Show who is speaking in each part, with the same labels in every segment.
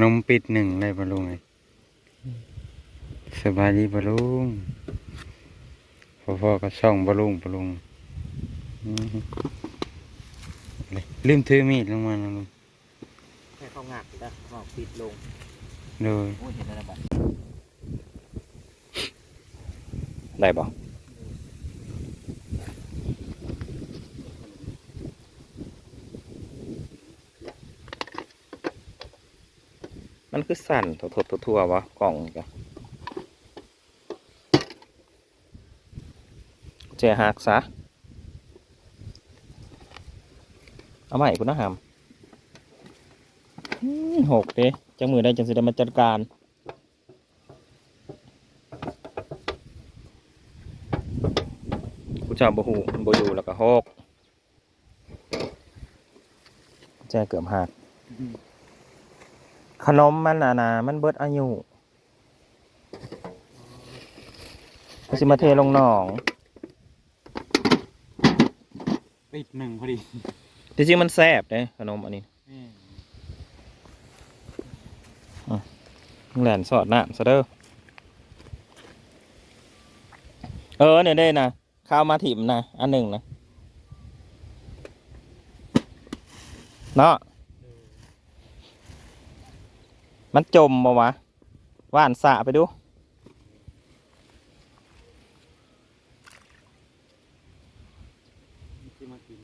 Speaker 1: นมปิดหนึ่งได้ปะลุงไงสบายดีปะลุงพ่อๆก็ช่องปะลุงปะลุงอืมเลยลืมถือมีดลงมานะลุง
Speaker 2: แค่เข้างักนะหอกปิดลง
Speaker 1: โดย
Speaker 2: โอ้ยเห็นอะไรบ้าง
Speaker 3: ได้บ่ มันคือสั่นทดๆทั่วๆวะกล่องนี่ก็เจหักซะเอาใหม่คุณนะหามอื้อหกเด้จังมือได้จังสิได้มาจัดการกูจะบหูบอยู่แล้วก็หกแจเกือบหัก ขนมมันน่ะนะมันเบิดอายุมันสิมาเทลงหนอง
Speaker 1: ปิดหนึ่งพอดี
Speaker 3: จริงๆมันแซ่บเด้ขนมอันนี้มึงแหลนสอดน้ำซะเด้อเออเนี่ยได้นะข้าวมาถิ่มนะอันหนึ่งนะเนาะ มันจมมาวะว่านสะไปดู
Speaker 1: ที่มากิน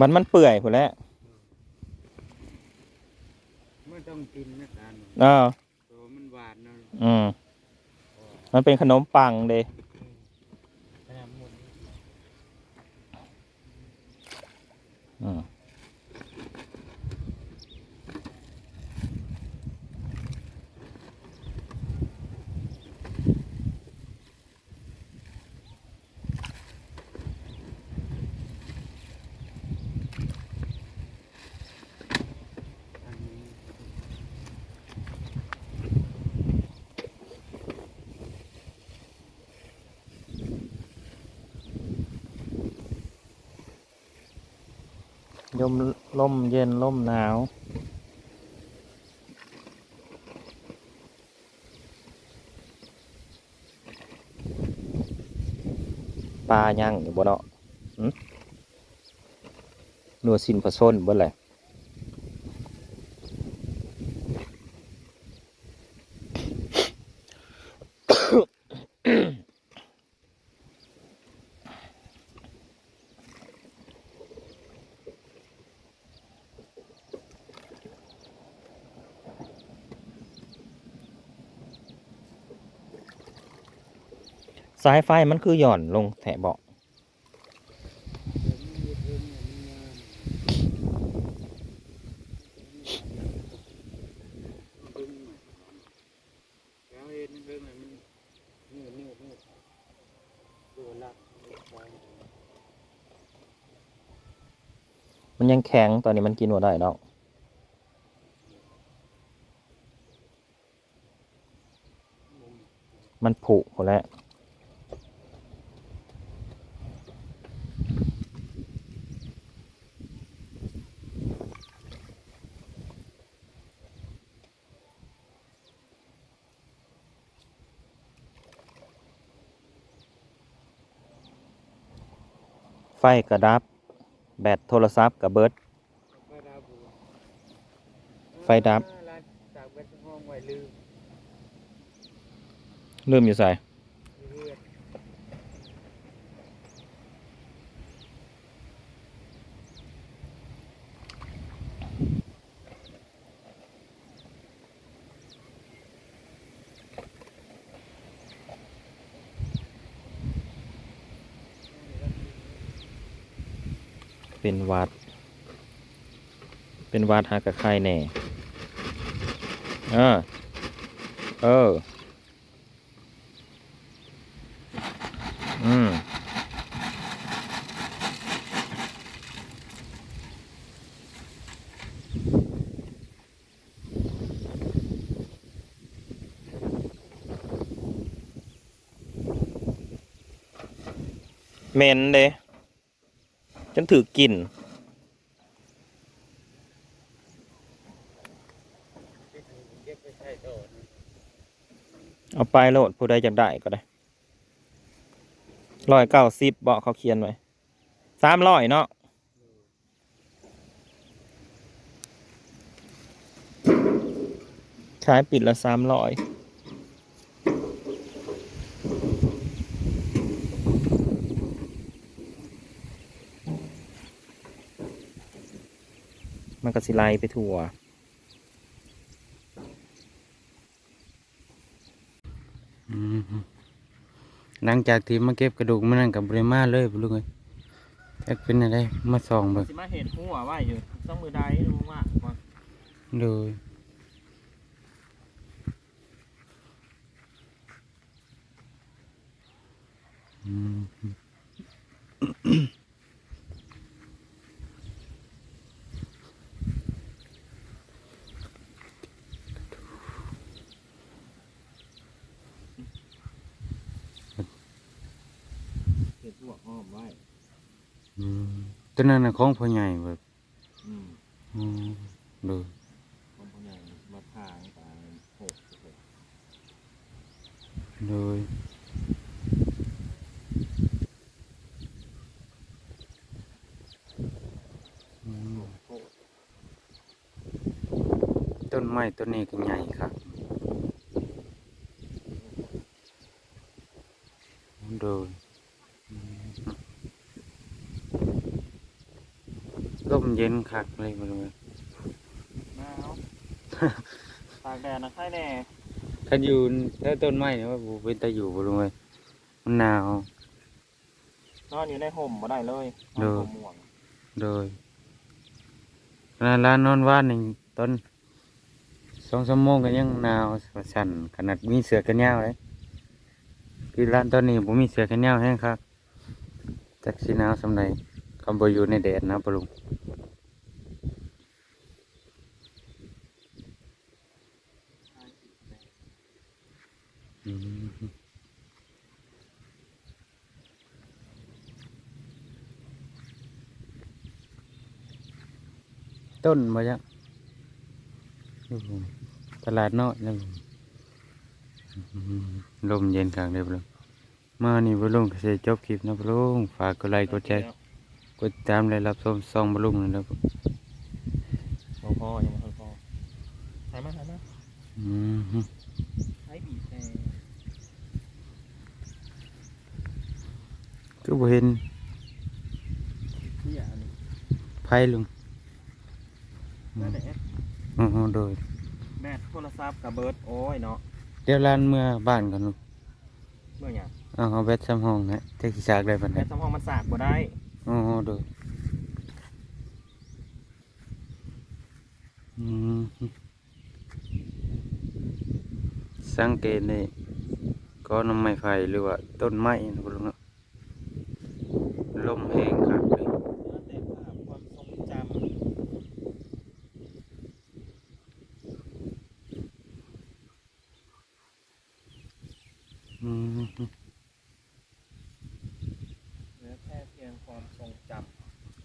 Speaker 3: มันมันเปื่อยพุ่นแหล้ว
Speaker 1: ไม่ต้องกินนะการ
Speaker 3: เออ
Speaker 1: ตัวมันหวานนะ
Speaker 3: อืมมันเป็นขนมปังเด้อืม ยมล่มเย็นล่มหนาว ปลาย่างอยู่บ่เนาะหนัวสินผสมบ่แหละ สายไฟมันคือหย่อนลงแถะเบาะ
Speaker 1: มัน
Speaker 3: ยังแข็งตอนนี้มันกินบ่ได้ดอกมันผุหมดแล้ว ฟกระดับ แบตโทรศัพท์กับเบิร์ดไฟดับ
Speaker 1: จากเวทห้องไว้ลืม
Speaker 3: ลืมอยู่ใส่
Speaker 1: เป็
Speaker 3: นวัด เป็นวัดหากระไข่แน่เออเออ อืมเหม็นเด้ ฉันถือกลิ่นเอาไปโหลดผู้ใดอยากได้ก็ได้ร้อยเก้าสิบเบาเขาเขียนไว้สามร้อยเนาะขายปิดละสามร้อย ก็สิไลไปทั่ว
Speaker 1: อืมหลังจากที่มาเก็บกระดูกมันนั่นกับบริมาเลยบ่ลุงเอ้ยจักเป็นอะไรมาส่องเบิ่ง
Speaker 3: สิมาเห็นหัวไว้อยู่ต้องมือใดรู้ว่าก่อน
Speaker 1: ดูอืม嗯
Speaker 3: เห็นหัว อ้อมไว้
Speaker 1: อืมตัวนั้นน่ะของพ่อใหญ่แบบ
Speaker 3: อืม
Speaker 1: อืมดู
Speaker 3: ของพ่อใหญ่มาทางตาหกสิบหก
Speaker 1: ดูอืม
Speaker 3: โอ้
Speaker 1: ต้นไม้ต้นนี้ก็ใหญ่ครับดูอืมล มเย็นคักเลยมาเลย
Speaker 3: หนาวตากแดดนะใครแน่
Speaker 1: ถ้าอยู่ถ้าต้นไม้เนี่ยว่าบูเป็นตาอยู่บ่ลุงเลยมันหนาว
Speaker 3: นอนอยู่ในห่มบ่ได้เลยนอน
Speaker 1: เด้อ
Speaker 3: ห่มม่วง
Speaker 1: โดยร้านร้านนอนว่านหนึ่งต้นสองสามโมงก็ยังหนาวสั่นขนาดมีเสือกันยาวเลยคือร้านต้นนี้ผมมีเสือกันยาวแห้งครับจักสีหนาวสำไรคำบอยู่ในแดดนะปะลุงอืม ต้นมายังครับผมตลาดน้อยนะผมอืมลมเย็นกลางเลยปะลุงมานี่ปะลุงก็จะจบคลิปนะปะลุงฝากกดไลค์กดแชร์กดติดตามและรับชมซองปะลุงนะครับ
Speaker 3: บ่พอยังไม่ค่อยพอใช่ไหมใช่ไหม
Speaker 1: อืม
Speaker 3: ใช้บีบแต่
Speaker 1: ก็บ่เห็น
Speaker 3: เที่ยอันนี้
Speaker 1: ไผลุง
Speaker 3: นั่นแหละ
Speaker 1: อ๋อโดย
Speaker 3: แบตโทรศัพท์กับเบิร์ดโอ้ยเนาะ
Speaker 1: เดี๋ยวร้านเมื่อบ้านกันลุง
Speaker 3: เมื่อหยัง
Speaker 1: เอาเอาแบตซ้ำห้องนะเทคสิฉากได้ปาน
Speaker 3: แบ
Speaker 1: ใด
Speaker 3: ตสำรองมันสากบ่ได้
Speaker 1: อ๋อโดยอืมสังเกตนี่ก็น้ำไม้ไฟหรือว่าต้นไม้นะปะลุงเนาะลมแห้งครับเลย
Speaker 3: เด็กภาพความทรงจำ
Speaker 1: อืม
Speaker 3: เหลือแค่เพียงความทรงจ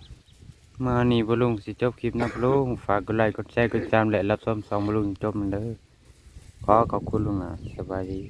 Speaker 3: ำ
Speaker 1: มานี่บลุงสิจบคลิปนะบลุงฝากกดไลค์กดแชร์กดติดตามและรับชมสองบลุงจบมันเลยขอขอบคุณลุงนะสบายดี